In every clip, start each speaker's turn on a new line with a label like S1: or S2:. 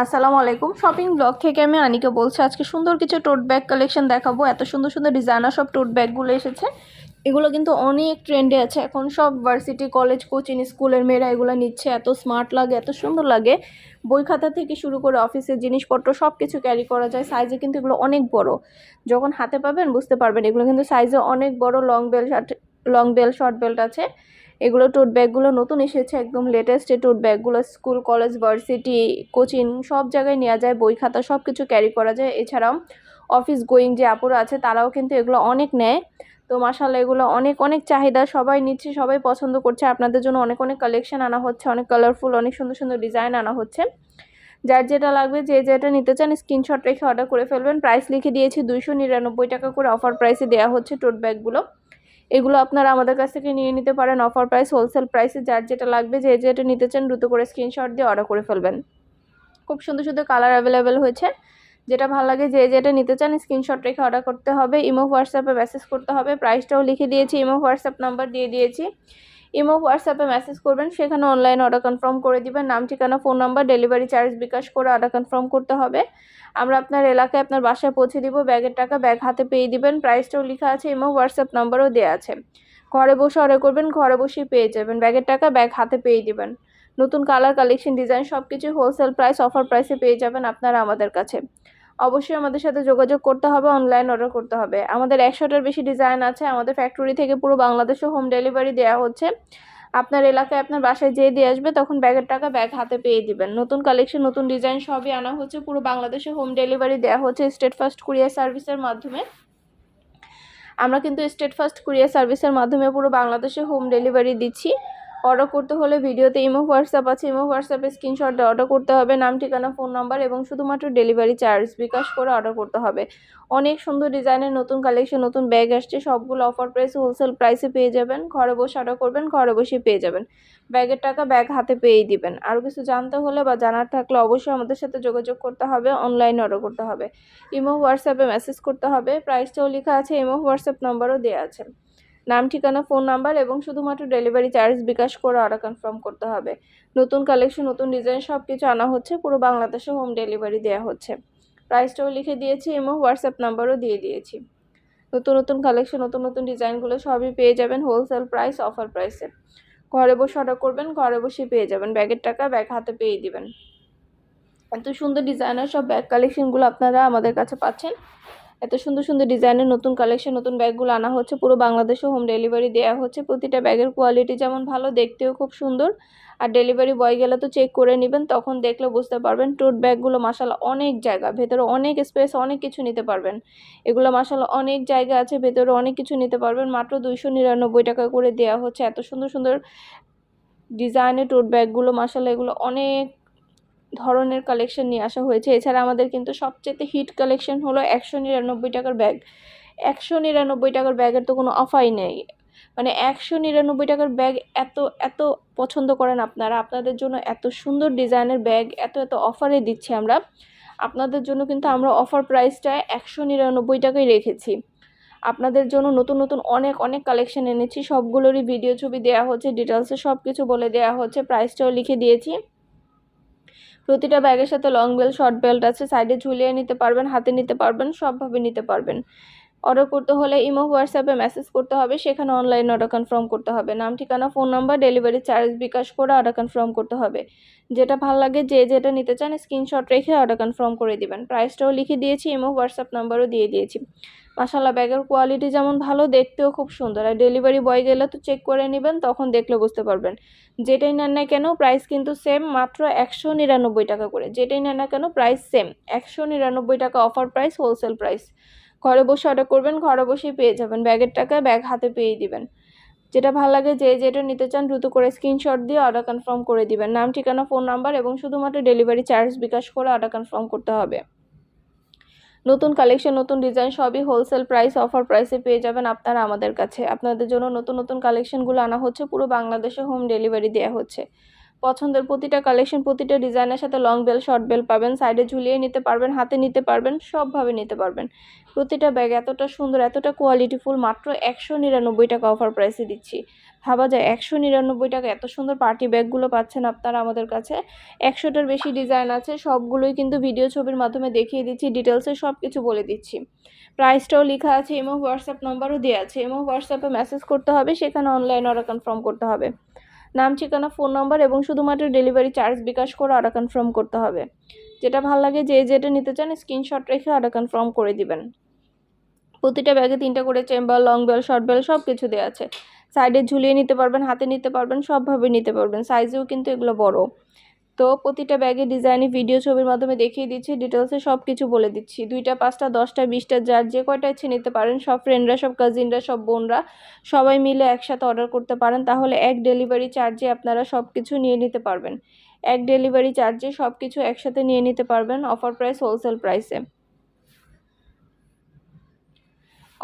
S1: আসসালামু আলাইকুম। Shopping blog থেকে আমি আনিকে বলছি, আজকে সুন্দর কিছু টোট ব্যাগ কালেকশন দেখাবো। এত সুন্দর সুন্দর ডিজাইনার সব টোট ব্যাগগুলো এসেছে। এগুলো কিন্তু অনেক ট্রেন্ডে আছে। এখন সব ভার্সিটি কলেজ কোচিং স্কুলের মেয়েরা এগুলো নিচ্ছে। এত স্মার্ট লাগে, এত সুন্দর লাগে। বই খাতা থেকে শুরু করে অফিসের জিনিসপত্র সব কিছু ক্যারি করা যায়। সাইজে কিন্তু এগুলো অনেক বড়। যখন হাতে পাবেন বুঝতে পারবেন, এগুলো কিন্তু সাইজে অনেক বড় long belt long belt short belt আছে। এগুলো টোট ব্যাগগুলো নতুন এসেছে, একদম লেটেস্ট এই টোট ব্যাগগুলো স্কুল কলেজ ভার্সিটি কোচিং সব জায়গায় নেওয়া যায়, বই খাতা সব কিছু ক্যারি করা যায়। এছাড়াও অফিস গোয়িং যে আপুরা আছে, তারাও কিন্তু এগুলো অনেক নেয়। তো মাসাল্লাহ এগুলো অনেক অনেক চাহিদা, সবাই নিচ্ছে, সবাই পছন্দ করছে। আপনাদের জন্য অনেক অনেক কালেকশন আনা হচ্ছে, অনেক কালারফুল অনেক সুন্দর সুন্দর ডিজাইন আনা হচ্ছে। যার যেটা লাগবে, যে যেটা নিতে চান স্ক্রিনশট রেখে অর্ডার করে ফেলবেন। প্রাইস লিখে দিয়েছি, দুইশো নিরানব্বই টাকা করে অফার প্রাইসে দেওয়া হচ্ছে টোট ব্যাগগুলো এগুলো আপনারা আমাদের কাছ থেকে নিয়ে নিতে পারেন অফার প্রাইস হোলসেল প্রাইসে যার যেটা লাগবে, যে যেটা নিতে চান দ্রুত করে স্ক্রিনশট দিয়ে অর্ডার করে ফেলবেন। খুব সুন্দর সুন্দর কালার অ্যাভেলেবেল হয়েছে। যেটা ভালো লাগে, যে যেটা নিতে চান স্ক্রিনশট রেখে অর্ডার করতে হবে। ইমো হোয়াটসঅ্যাপে মেসেজ করতে হবে। প্রাইসটাও লিখে দিয়েছি ইমো হোয়াটসঅ্যাপ নাম্বার দিয়ে দিয়েছি। ইমো, হোয়াটসঅ্যাপে মেসেজ করবেন, সেখানে অনলাইন অর্ডার কনফার্ম করে দিবেন। নাম, ঠিকানা phone number delivery charge bKash করে অর্ডার কনফার্ম করতে হবে। আমরা আপনার এলাকায় আপনার বাসায় পৌঁছে দিব, ব্যাগের টাকা ব্যাগ হাতে পেয়ে দিবেন। প্রাইসটাও লেখা আছে, ইমো, হোয়াটসঅ্যাপ নাম্বারও দেওয়া আছে। ঘরে বসে অর্ডার করবেন, ঘরে বসেই পেয়ে যাবেন। ব্যাগের টাকা ব্যাগ হাতে পেয়ে দিবেন। নতুন কালার কালেকশন ডিজাইন সব কিছু হোলসেল প্রাইস অফার প্রাইসে পেয়ে যাবেন আপনারা আমাদের কাছে। অবশ্যই আমাদের সাথে যোগাযোগ করতে হবে অনলাইন অর্ডার করতে হবে। আমাদের একশোটার বেশি ডিজাইন আছে, আমাদের ফ্যাক্টরি থেকে পুরো বাংলাদেশে হোম ডেলিভারি দেওয়া হচ্ছে। আপনার এলাকায় আপনার বাসায় যেয়ে দিয়ে আসবে, তখন ব্যাগের টাকা ব্যাগ হাতে পেয়ে দিবেন। নতুন কালেকশন নতুন ডিজাইন সবই আনা হচ্ছে, পুরো বাংলাদেশে হোম ডেলিভারি দেওয়া হচ্ছে স্টেট ফার্স্ট কুরিয়ার সার্ভিসের মাধ্যমে। আমরা কিন্তু স্টেট ফার্স্ট কুরিয়ার সার্ভিসের মাধ্যমে পুরো বাংলাদেশে হোম ডেলিভারি দিচ্ছি। অর্ডার করতে হলে ভিডিওতে ইমো, হোয়াটসঅ্যাপ আছে। ইমো, হোয়াটসঅ্যাপে স্ক্রিনশট অর্ডার করতে হবে। নাম, ঠিকানা, ফোন নাম্বার এবং শুধুমাত্র ডেলিভারি চার্জ বিকাশ করে অর্ডার করতে হবে। অনেক সুন্দর ডিজাইনের নতুন কালেকশন, নতুন ব্যাগ আসছে। সবগুলো অফার প্রাইসে হোলসেল প্রাইসে পেয়ে যাবেন। ঘরে বসে অর্ডার করবেন, ঘরে বসে পেয়ে যাবেন। ব্যাগের টাকা ব্যাগ হাতে পেয়েই দিবেন। আরও কিছু জানতে হলে বা জানার থাকলে অবশ্যই আমাদের সাথে যোগাযোগ করতে হবে। অনলাইনে অর্ডার করতে হবে। ইমো, হোয়াটসঅ্যাপে মেসেজ করতে হবে। প্রাইসটাও লেখা আছে, ইমো, হোয়াটসঅ্যাপ নাম্বারও দেওয়া আছে। নাম, ঠিকানা, ফোন নাম্বার এবং শুধুমাত্র ডেলিভারি চার্জ বিকাশ করে অর্ডার কনফার্ম করতে হবে। নতুন কালেকশন নতুন ডিজাইন সব কিছু আনা হচ্ছে, পুরো বাংলাদেশে হোম ডেলিভারি দেওয়া হচ্ছে। প্রাইসটাও লিখে দিয়েছি, এবং হোয়াটসঅ্যাপ নাম্বারও দিয়ে দিয়েছি। নতুন নতুন কালেকশন নতুন নতুন ডিজাইনগুলো সবই পেয়ে যাবেন হোলসেল প্রাইস অফার প্রাইসে ঘরে বসে অর্ডার করবেন, ঘরে বসে পেয়ে যাবেন। ব্যাগের টাকা ব্যাগ হাতে পেয়ে দিবেন। এত সুন্দর ডিজাইনার সব ব্যাগ কালেকশনগুলো আপনারা আমাদের কাছে পাচ্ছেন। এত সুন্দর সুন্দর ডিজাইনের নতুন কালেকশন নতুন ব্যাগগুলো আনা হচ্ছে। পুরো বাংলাদেশে হোম ডেলিভারি দেওয়া হচ্ছে। প্রতিটা ব্যাগের কোয়ালিটি যেমন ভালো, দেখতেও খুব সুন্দর। আর ডেলিভারি বয় গেলে তো চেক করে নেবেন, তখন দেখলে বুঝতে পারবেন টোট ব্যাগগুলো মাসালা অনেক জায়গা, ভেতরে অনেক স্পেস অনেক কিছু নিতে পারবেন। এগুলো মাসালা অনেক জায়গা আছে, ভেতরে অনেক কিছু নিতে পারবেন। মাত্র দুইশো নিরানব্বই টাকা করে দেওয়া হচ্ছে। এত সুন্দর সুন্দর ডিজাইনের টোট ব্যাগগুলো মাসালা এগুলো অনেক ধরনের কালেকশন নিয়ে আসা হয়েছে। এছাড়া আমাদের কিন্তু সবচেয়ে হিট কালেকশন হলো একশো নিরানব্বই টাকার ব্যাগ একশো নিরানব্বই টাকার ব্যাগের তো কোনো অফাই নেই। মানে একশো নিরানব্বই টাকার ব্যাগ এত এত পছন্দ করেন আপনারা। আপনাদের জন্য এত সুন্দর ডিজাইনের ব্যাগ এত এত অফারে দিচ্ছি আমরা। আপনাদের জন্য কিন্তু আমরা অফার প্রাইসটা একশো নিরানব্বই টাকায় রেখেছি। আপনাদের জন্য নতুন নতুন অনেক অনেক কালেকশন এনেছি। সবগুলোরই ভিডিও ছবি দেওয়া হচ্ছে ডিটেলসে সব কিছু বলে দেওয়া হচ্ছে। প্রাইসটাও লিখে দিয়েছি। প্রতিটা ব্যাগের সাথে লং বেল্ট শর্ট বেল্ট আছে সাইডে ঝুলিয়ে নিতে পারবেন, হাতে নিতে পারবেন, সবভাবে নিতে পারবেন। অর্ডার করতে হলে ইমো হোয়াটসঅ্যাপে মেসেজ করতে হবে, সেখানে অনলাইন অর্ডার কনফার্ম করতে হবে। নাম, ঠিকানা phone number delivery charge bKash করে অর্ডার কনফার্ম করতে হবে। যেটা ভালো লাগে, যে যেটা নিতে চান স্ক্রিনশট রেখে অর্ডার কনফার্ম করে দিবেন। প্রাইসটাও লিখে দিয়েছি ইমো হোয়াটসঅ্যাপ নাম্বারও দিয়ে দিয়েছি। মাসাল্লাহ ব্যাগের কোয়ালিটি যেমন ভালো, দেখতেও খুব সুন্দর। আর ডেলিভারি বয় গেলে তো চেক করে নেবেন, তখন দেখলে বুঝতে পারবেন। যেটাই নেন না কেন প্রাইস কিন্তু সেম মাত্র একশো নিরানব্বই টাকা করে। যেটাই নেন না কেন প্রাইস সেম একশো নিরানব্বই টাকা অফার প্রাইস হোলসেল প্রাইস ঘরে বসে অর্ডার করবেন, ঘরে বসেই পেয়ে যাবেন। ব্যাগের টাকা ব্যাগ হাতে পেয়ে দিবেন। যেটা ভালো লাগে যে যেটা নিতে চান, দ্রুত করে স্ক্রিনশট দিয়ে অর্ডার কনফার্ম করে দিবেন। নাম, ঠিকানা ফোন নাম্বার এবং শুধুমাত্র ডেলিভারি চার্জ বিকাশ করে অর্ডার কনফার্ম করতে হবে। নতুন কালেকশন নতুন ডিজাইন সবই হোলসেল প্রাইস অফার প্রাইসে পেয়ে যাবেন আপনারা আমাদের কাছে। আপনাদের জন্য নতুন নতুন কালেকশনগুলো আনা হচ্ছে, পুরো বাংলাদেশে হোম ডেলিভারি দেওয়া হচ্ছে। পছন্দের প্রতিটা কালেকশন প্রতিটা ডিজাইনের সাথে লং বেল শর্ট বেল পাবেন সাইডে ঝুলিয়ে নিতে পারবেন, হাতে নিতে পারবেন, সবভাবে নিতে পারবেন। প্রতিটা ব্যাগ এতটা সুন্দর, এতটা কোয়ালিটিফুল মাত্র একশো নিরানব্বই টাকা অফার প্রাইসে দিচ্ছি। ভাবা যায়, একশো নিরানব্বই টাকা এত সুন্দর পার্টি ব্যাগগুলো পাচ্ছেন আপনারা আমাদের কাছে। একশোটার বেশি ডিজাইন আছে, সবগুলোই কিন্তু ভিডিও ছবির মাধ্যমে দেখিয়ে দিচ্ছি ডিটেলসে সব কিছু বলে দিচ্ছি। প্রাইসটাও লেখা আছে এবং হোয়াটসঅ্যাপ নাম্বারও দেওয়া আছে এবং হোয়াটসঅ্যাপে মেসেজ করতে হবে, সেখানে অনলাইন অর্ডার কনফার্ম করতে হবে। নাম, ঠিকানা, ফোন নম্বর এবং শুধুমাত্র ডেলিভারি চার্জ বিকাশ করে অর্ডার কনফার্ম করতে হবে। যেটা ভালো লাগে যে যেটা নিতে চান স্ক্রিনশট রেখে অর্ডার কনফার্ম করে দিবেন। প্রতিটা ব্যাগে তিনটা করে chamber long belt short belt সব কিছু দেওয়া আছে। সাইডে ঝুলিয়ে নিতে পারবেন, হাতে নিতে পারবেন, সবভাবে নিতে পারবেন। সাইজেও কিন্তু এগুলো বড়। তো প্রতিটা ব্যাগে ডিজাইনে ভিডিও ছবির মাধ্যমে দেখিয়ে দিচ্ছি ডিটেলসে সব কিছু বলে দিচ্ছি। দুইটা, পাঁচটা, দশটা, বিশটা, যার যে কয়টা ইচ্ছে নিতে পারেন, সব ফ্রেন্ডরা সব কাজিনরা সব বোনরা, সবাই মিলে একসাথে অর্ডার করতে পারেন। তাহলে এক ডেলিভারি চার্জে আপনারা সব কিছু নিয়ে নিতে পারবেন। এক ডেলিভারি চার্জে সব কিছু একসাথে নিয়ে নিতে পারবেন অফার প্রাইস হোলসেল প্রাইসে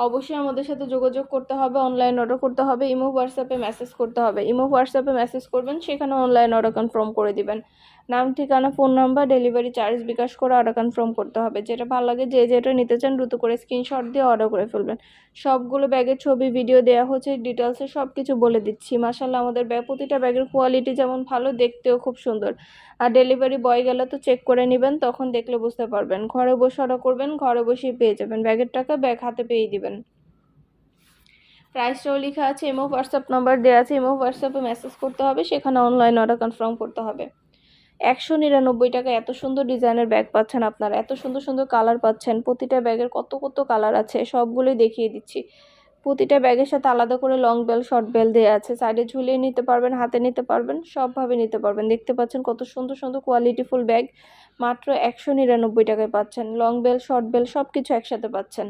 S1: অবশ্যই আমাদের সাথে যোগাযোগ করতে হবে অনলাইন অর্ডার করতে হবে, ইমো হোয়াটসঅ্যাপে মেসেজ করতে হবে। ইমো হোয়াটসঅ্যাপে মেসেজ করবেন, সেখানে অনলাইন অর্ডার কনফার্ম করে দিবেন। নাম, ঠিকানা, phone number, delivery charge bKash করে অর্ডার কনফার্ম করতে হবে। যেটা ভালো লাগে, যে যেটা নিতে চান দ্রুত করে স্ক্রিনশট দিয়ে অর্ডার করে ফেলবেন। সবগুলো ব্যাগের ছবি ভিডিও দেওয়া হচ্ছে ডিটেলসে সব কিছু বলে দিচ্ছি। মাসাল্লাহ আমাদের ব্যাগ প্রতিটা ব্যাগের কোয়ালিটি যেমন ভালো, দেখতেও খুব সুন্দর। আর ডেলিভারি বয় গেলে তো চেক করে নেবেন, তখন দেখলে বুঝতে পারবেন। ঘরে বসে অর্ডার করবেন, ঘরে বসেই পেয়ে যাবেন। ব্যাগের টাকা ব্যাগ হাতে পেয়ে দিবেন। প্রাইসটাও লেখা আছে এমও হোয়াটসঅ্যাপ নাম্বার দেওয়া আছে এমও হোয়াটসঅ্যাপে মেসেজ করতে হবে, সেখানে অনলাইন অর্ডার কনফার্ম করতে হবে। একশো নিরানব্বই টাকা এত সুন্দর ডিজাইনের ব্যাগ পাচ্ছেন আপনারা, এত সুন্দর সুন্দর কালার পাচ্ছেন, প্রতিটা ব্যাগের কত কত কালার আছে, সবগুলোই দেখিয়ে দিচ্ছি। প্রতিটা ব্যাগের সাথে আলাদা করে লং বেল শর্ট বেল দেওয়া আছে সাইডে ঝুলিয়ে নিতে পারবেন, হাতে নিতে পারবেন, সবভাবে নিতে পারবেন। দেখতে পাচ্ছেন কত সুন্দর সুন্দর কোয়ালিটিফুল ব্যাগ মাত্র একশো নিরানব্বই টাকায় পাচ্ছেন লং বেল শর্ট বেল সব কিছু একসাথে পাচ্ছেন।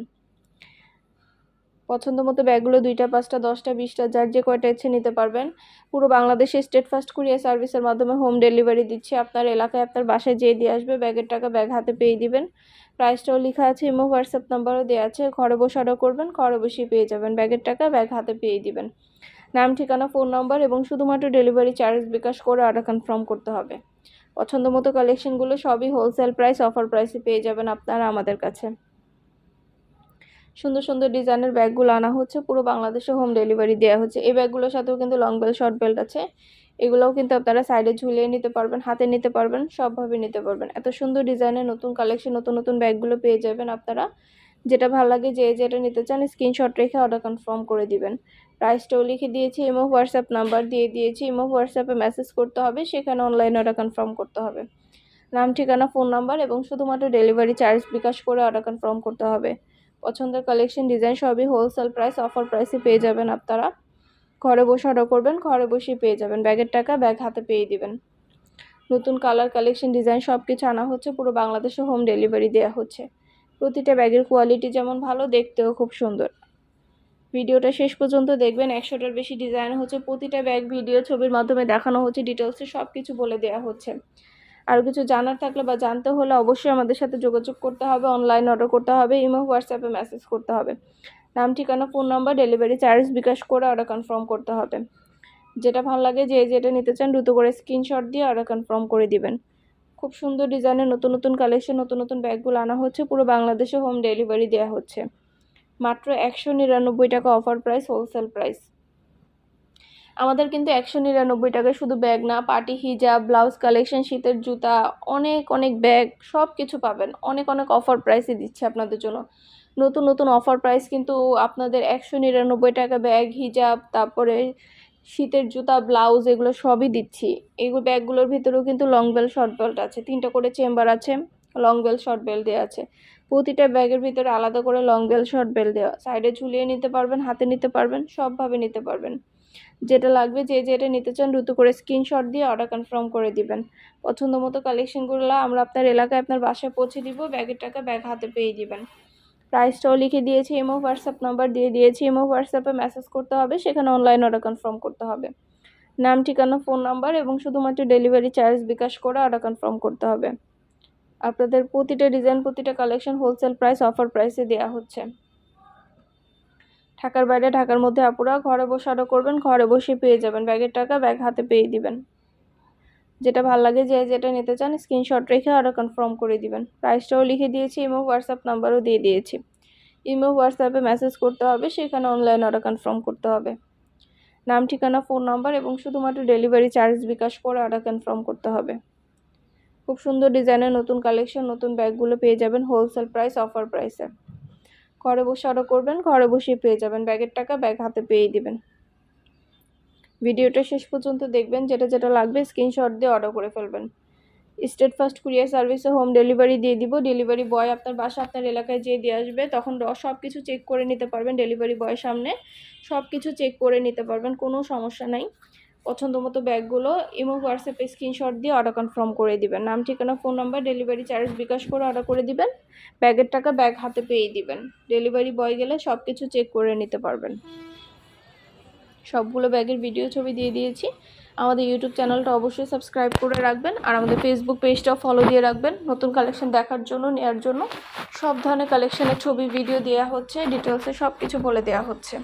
S1: পছন্দ মতো ব্যাগগুলো দুইটা, পাঁচটা, দশটা, বিশটা, যার যে কয়টা ইচ্ছে নিতে পারবেন। পুরো বাংলাদেশে স্টেট ফাস্ট কুরিয়ার সার্ভিসের মাধ্যমে হোম ডেলিভারি দিচ্ছি। আপনার এলাকায় আপনার বাসায় যেয়ে দিয়ে আসবে, ব্যাগের টাকা ব্যাগ হাতে পেয়ে দিবেন। প্রাইসটাও লেখা আছে, ইমো, হোয়াটসঅ্যাপ নাম্বারও দেওয়া আছে। ঘরে বসে অর্ডার করবেন, ঘরে বসেই পেয়ে যাবেন। ব্যাগের টাকা ব্যাগ হাতে পেয়ে দিবেন। নাম, ঠিকানা, ফোন নম্বর এবং শুধুমাত্র ডেলিভারি চার্জ বিকাশ করে অর্ডার কনফার্ম করতে হবে। পছন্দ মতো কালেকশনগুলো সবই হোলসেল প্রাইস, অফার প্রাইসে পেয়ে যাবেন আপনারা আমাদের কাছে। সুন্দর সুন্দর ডিজাইনের ব্যাগগুলো আনা হচ্ছে। পুরো বাংলাদেশে হোম ডেলিভারি দেওয়া হচ্ছে। এই ব্যাগগুলোর সাথেও কিন্তু লং বেল্ট শর্ট বেল্ট আছে। এগুলোও কিন্তু আপনারা সাইডে ঝুলিয়ে নিতে পারবেন, হাতে নিতে পারবেন, সবভাবে নিতে পারবেন। এত সুন্দর ডিজাইনের নতুন কালেকশন নতুন নতুন ব্যাগগুলো পেয়ে যাবেন আপনারা। যেটা ভালো লাগে যে যেটা নিতে চান স্ক্রিনশট রেখে অর্ডার কনফার্ম করে দিবেন। প্রাইসটাও লিখে দিয়েছি ইমো হোয়াটসঅ্যাপ নাম্বার দিয়ে দিয়েছি। ইমো হোয়াটসঅ্যাপে মেসেজ করতে হবে, সেখানে অনলাইন অর্ডার কনফার্ম করতে হবে। নাম, ঠিকানা ফোন নাম্বার এবং শুধুমাত্র ডেলিভারি চার্জ বিকাশ করে অর্ডার কনফার্ম করতে হবে। পছন্দের কালেকশন ডিজাইন সবই হোলসেল প্রাইস অফার প্রাইসে পেয়ে যাবেন আপনারা। ঘরে বসে অর্ডার করবেন, ঘরে বসেই পেয়ে যাবেন। ব্যাগের টাকা ব্যাগ হাতে পেয়ে দিবেন। নতুন কালার কালেকশন ডিজাইন সব কিছু আনা হচ্ছে, পুরো বাংলাদেশে হোম ডেলিভারি দেওয়া হচ্ছে। প্রতিটা ব্যাগের কোয়ালিটি যেমন ভালো, দেখতেও খুব সুন্দর। ভিডিওটা শেষ পর্যন্ত দেখবেন। একশোটার বেশি ডিজাইন হচ্ছে। প্রতিটা ব্যাগ ভিডিও ছবির মাধ্যমে দেখানো হচ্ছে। ডিটেলসে সব কিছু বলে দেওয়া হচ্ছে। আর কিছু জানার থাকলে বা জানতে হলে অবশ্যই আমাদের সাথে যোগাযোগ করতে হবে অনলাইন অর্ডার করতে হবে ইমো হোয়াটসঅ্যাপে মেসেজ করতে হবে। নাম, ঠিকানা phone number delivery charge bKash করে অর্ডার কনফার্ম করতে হবে। যেটা ভালো লাগে যে, যেটা নিতে চান দ্রুত করে স্ক্রিনশট দিয়ে অর্ডার কনফার্ম করে দিবেন। খুব সুন্দর ডিজাইনের নতুন নতুন কালেকশন নতুন নতুন ব্যাগগুলো আনা হচ্ছে, পুরো বাংলাদেশে হোম ডেলিভারি দেওয়া হচ্ছে। মাত্র একশো নিরানব্বই টাকা অফার প্রাইস হোলসেল প্রাইস আমাদের কিন্তু একশো নিরানব্বই টাকায় শুধু ব্যাগ না, পার্টি হিজাব, ব্লাউজ কালেকশন, শীতের জুতা, অনেক অনেক ব্যাগ, সব কিছু পাবেন। অনেক অনেক অফার প্রাইসে দিচ্ছে আপনাদের জন্য। নতুন নতুন অফার প্রাইস কিন্তু আপনাদের একশো নিরানব্বই টাকা ব্যাগ, হিজাব, তারপরে শীতের জুতা, ব্লাউজ এগুলো সবই দিচ্ছি। এগুলো ব্যাগগুলোর ভিতরেও কিন্তু লং বেল শর্ট বেল্ট আছে। তিনটা করে চেম্বার আছে লং বেল শর্ট বেল্ট দেওয়া আছে। প্রতিটা ব্যাগের ভিতরে আলাদা করে লং বেল শর্ট বেল্ট দেওয়া সাইডে ঝুলিয়ে নিতে পারবেন, হাতে নিতে পারবেন, সবভাবে নিতে পারবেন। যেটা লাগবে যে যেটা নিতে চান দ্রুত করে স্ক্রিনশট দিয়ে অর্ডার কনফার্ম করে দিবেন। পছন্দ মতো কালেকশনগুলো আমরা আপনার এলাকায় আপনার বাসায় পৌঁছে দিব ব্যাগের টাকা ব্যাগ হাতে পেয়ে দিবেন। প্রাইসটাও লিখে দিয়েছি এমও হোয়াটসঅ্যাপ নাম্বার দিয়ে দিয়েছি এমও হোয়াটসঅ্যাপে মেসেজ করতে হবে, সেখানে অনলাইন অর্ডার কনফার্ম করতে হবে। নাম, ঠিকানা ফোন নাম্বার এবং শুধুমাত্র ডেলিভারি চার্জ বিকাশ করে অর্ডার কনফার্ম করতে হবে। আপনাদের প্রতিটা ডিজাইন প্রতিটা কালেকশন হোলসেল প্রাইস অফার প্রাইসে দেওয়া হচ্ছে। ঢাকার বাইরে, ঢাকার মধ্যে আপুরা ঘরে বসে অর্ডার করবেন, ঘরে বসে পেয়ে যাবেন। ব্যাগের টাকা ব্যাগ হাতে পেয়ে দিবেন। যেটা ভালো লাগে যে যেটা নিতে চান, স্ক্রিনশট রেখে অর্ডার কনফার্ম করে দিবেন। প্রাইসটাও লিখে দিয়েছি, ইমো, হোয়াটসঅ্যাপ নাম্বারও দিয়ে দিয়েছি। ইমো, হোয়াটসঅ্যাপে মেসেজ করতে হবে, সেখানে অনলাইন অর্ডার কনফার্ম করতে হবে। নাম, ঠিকানা, ফোন নাম্বার এবং শুধুমাত্র ডেলিভারি চার্জ বিকাশ করে অর্ডার কনফার্ম করতে হবে। খুব সুন্দর ডিজাইনের নতুন কালেকশন, নতুন ব্যাগগুলো পেয়ে যাবেন হোলসেল প্রাইস, অফার প্রাইসে। ঘরে বসে অর্ডার করবেন, ঘরে বসেই পেয়ে যাবেন। ব্যাগের টাকা ব্যাগ হাতে পেয়ে দিবেন। ভিডিওটা শেষ পর্যন্ত দেখবেন, যেটা যেটা লাগবে স্ক্রিনশট দিয়ে অর্ডার করে ফেলবেন। স্টেট ফার্স্ট কুরিয়ার সার্ভিসে হোম ডেলিভারি দিয়ে দিব। ডেলিভারি বয় আপনার বাসা, আপনার এলাকায় যেয়ে দিয়ে আসবে, তখন সব কিছু চেক করে নিতে পারবেন ডেলিভারি বয়ের সামনে। সব কিছু চেক করে নিতে পারবেন, কোনো সমস্যা নাই। পছন্দ মতো ব্যাগগুলো ইমো, হোয়াটসঅ্যাপে স্ক্রিনশট দিয়ে অর্ডার কনফার্ম করে দিবেন। নাম, ঠিকানা phone number delivery charge bKash করে অর্ডার করে দিবেন। ব্যাগের টাকা ব্যাগ হাতে পেয়ে দিবেন। ডেলিভারি বয় গেলে সব কিছু চেক করে নিতে পারবেন। সবগুলো ব্যাগের ভিডিও ছবি দিয়ে দিয়েছি। আমাদের ইউটিউব চ্যানেলটা অবশ্যই সাবস্ক্রাইব করে রাখবেন আর আমাদের ফেসবুক পেজটাও ফলো দিয়ে রাখবেন। নতুন কালেকশন দেখার জন্য নেওয়ার জন্য। সব ধরনের কালেকশনের ছবি ভিডিও দেওয়া হচ্ছে ডিটেলসে সব কিছু বলে দেওয়া হচ্ছে।